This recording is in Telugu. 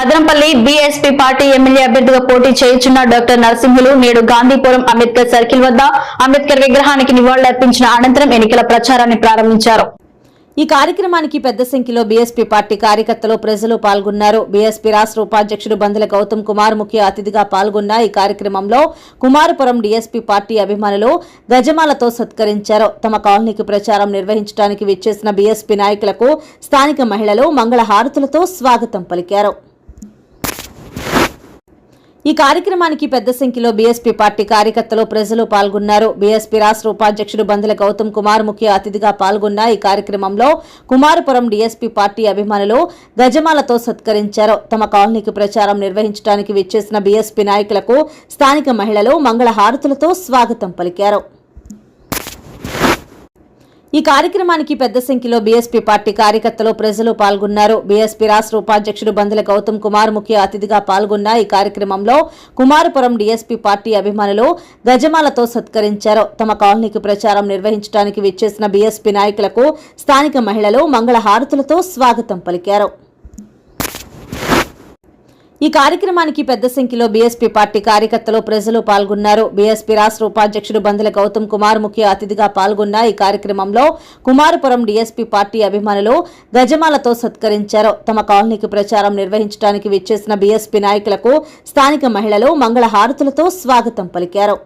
మదనపల్లి బీఎస్పీ పార్టీ ఎమ్మెల్యే అభ్యర్థిగా పోటీ చేయుచున్న డాక్టర్ నరసింహులు నేడు గాంధీపురం అంబేద్కర్ సర్కిల్ వద్ద అంబేద్కర్ విగ్రహానికి నివాళులర్పించిన అనంతరం ఎన్నికల ప్రచారాన్ని ప్రారంభించారు. ఈ కార్యక్రమానికి పెద్ద సంఖ్యలో బీఎస్పీ పార్టీ కార్యకర్తలు ప్రజలు పాల్గొన్నారు. బీఎస్పీ రాష్ట్ర ఉపాధ్యక్షుడు బందల గౌతమ్ కుమార్ ముఖ్య అతిథిగా పాల్గొన్న ఈ కార్యక్రమంలో కుమారపురం డీఎస్పీ పార్టీ అభిమానులు గజమాలతో సత్కరించారు. తమ కాలనీకి ప్రచారం నిర్వహించడానికి విచ్చేసిన బీఎస్పీ నాయకులకు స్థానిక మహిళలు మంగళ హారతులతో స్వాగతం పలికారు. ఈ కార్యక్రమానికి పెద్ద సంఖ్యలో బీఎస్పీ పార్టీ కార్యకర్తలు ప్రజలు పాల్గొన్నారు. బీఎస్పీ రాష్ట్ర ఉపాధ్యక్షుడు బందల గౌతమ్ కుమార్ ముఖ్య అతిథిగా పాల్గొన్న ఈ కార్యక్రమంలో కుమారపురం డీఎస్పీ పార్టీ అభిమానులు గజమాలతో సత్కరించారు. తమ కాలనీకి ప్రచారం నిర్వహించడానికి విచ్చేసిన బీఎస్పీ నాయకులకు స్థానిక మహిళలు మంగళ హారతులతో స్వాగతం పలికారు. ఈ కార్యక్రమానికి పెద్ద సంఖ్యలో బీఎస్పీ పార్టీ కార్యకర్తలు ప్రజలు పాల్గొన్నారు. బీఎస్పీ రాష్ట్ర ఉపాధ్యక్షుడు బందల గౌతమ్ కుమార్ ముఖ్య అతిథిగా పాల్గొన్న ఈ కార్యక్రమంలో కుమారపురం డీఎస్పీ పార్టీ అభిమానులు గజమాలతో సత్కరించారు. తమ కాలనీకి ప్రచారం నిర్వహించడానికి విచ్చేసిన బీఎస్పీ నాయకులకు స్థానిక మహిళలు మంగళ హారతులతో స్వాగతం పలికారు. ఈ కార్యక్రమానికి పెద్ద సంఖ్యలో బీఎస్పీ పార్టీ కార్యకర్తలు ప్రజలు పాల్గొన్నారు. బీఎస్పీ రాష్ట్ర ఉపాధ్యక్షుడు బందల గౌతమ్ కుమార్ ముఖ్య అతిథిగా పాల్గొన్న ఈ కార్యక్రమంలో కుమారపురం డీఎస్పీ పార్టీ అభిమానులు గజమాలతో సత్కరించారు. తమ కాలనీకి ప్రచారం నిర్వహించడానికి విచ్చేసిన బీఎస్పీ నాయకులకు స్థానిక మహిళలు మంగళ హారతులతో స్వాగతం పలికారు.